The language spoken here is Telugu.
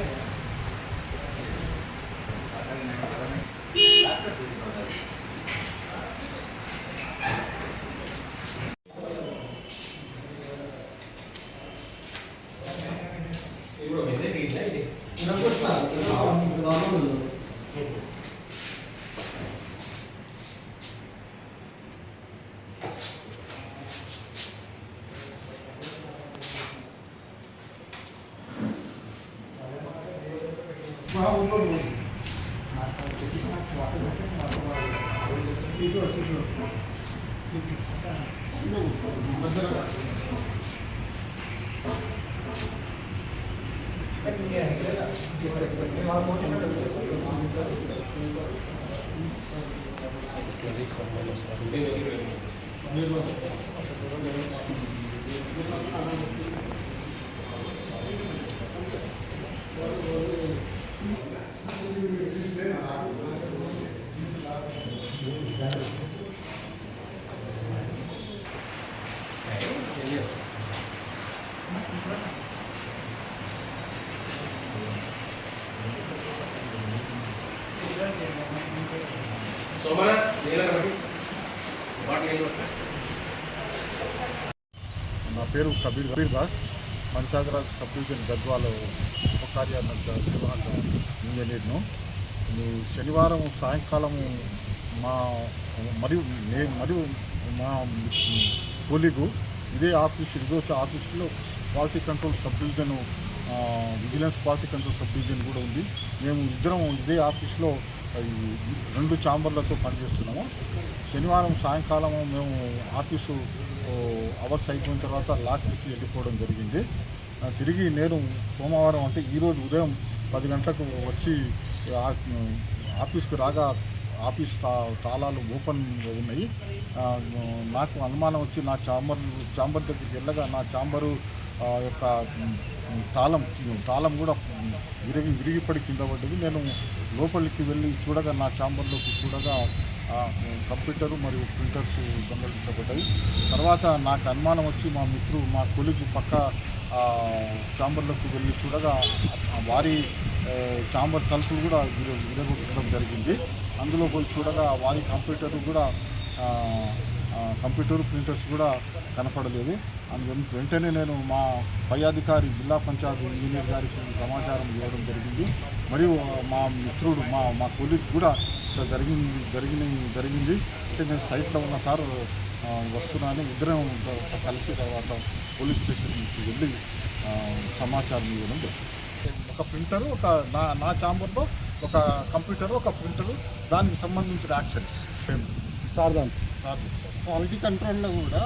Gracias. Gracias. నా పేరు కబీర్ కబీర్ దాస్. పంచాగరాజ్ సబ్ డివిజన్ గద్వాలో ఉప కార్యాలయ నిర్వాహక ఇంజనీర్ను. శనివారం సాయంకాలము మా మరియు నేను మరియు మా కొలీగు ఇదే ఆఫీస్ ఇదో ఆఫీస్లో quality control sub division vigilance quality control sub division కూడా ఉంది. మేము ఇద్దరం ఇదే ఆఫీస్లో రెండు ఛాంబర్లతో పనిచేస్తున్నాము. శనివారం సాయంకాలం మేము ఆఫీసు అవర్స్ అయిపోయిన తర్వాత లాక్ తీసి వెళ్ళిపోవడం జరిగింది. తిరిగి నేను సోమవారం అంటే ఈరోజు ఉదయం పది గంటలకు వచ్చి ఆ- ఆఫీస్కి రాగా ఆఫీస్ తా తాళాలు ఓపెన్ ఉన్నాయి. నాకు అనుమానం వచ్చి నా చాంబర్ చాంబర్ దగ్గరికి వెళ్ళగా నా చాంబరు యొక్క తాళం తాళం కూడా విరిగి విరిగిపడి కింద పడ్డది. నేను లోపలికి వెళ్ళి చూడగా నా చాంబర్లోకి చూడగా కంప్యూటరు మరియు ప్రింటర్స్ దొంగలించబడ్డాయి. తర్వాత నాకు అనుమానం వచ్చి మా మిత్రుడు మా కొలిగ్ పక్క చాంబర్లోకి వెళ్ళి చూడగా వారి చాంబర్ తలుపులు కూడా విరగొట్టడం జరిగింది. అందులో పోయి చూడగా వారి కంప్యూటర్ కూడా కంప్యూటర్ ప్రింటర్స్ కూడా కనపడలేదు. అందుకని వెంటనే నేను మా పై అధికారి జిల్లా పంచాయతీ ఇంజనీర్ గారికి సమాచారం ఇవ్వడం జరిగింది. మరియు మా మిత్రుడు మా మా కొలీగ్ కూడా ఇట్లా జరిగింది జరిగిన జరిగింది. అంటే నేను సైట్లో ఉన్న సార్ వస్తున్నాను. ఇద్దరం కలిసి తర్వాత పోలీస్ స్టేషన్కి వెళ్ళి సమాచారం ఇవ్వడం జరిగింది. ఒక ప్రింటర్ ఒక నా నా ఛాంబర్లో ఒక కంప్యూటర్ ఒక ప్రింటర్ దానికి సంబంధించిన యాక్షన్స్. సార్ దాని సార్ క్వాలిటీ కంట్రోల్లో కూడా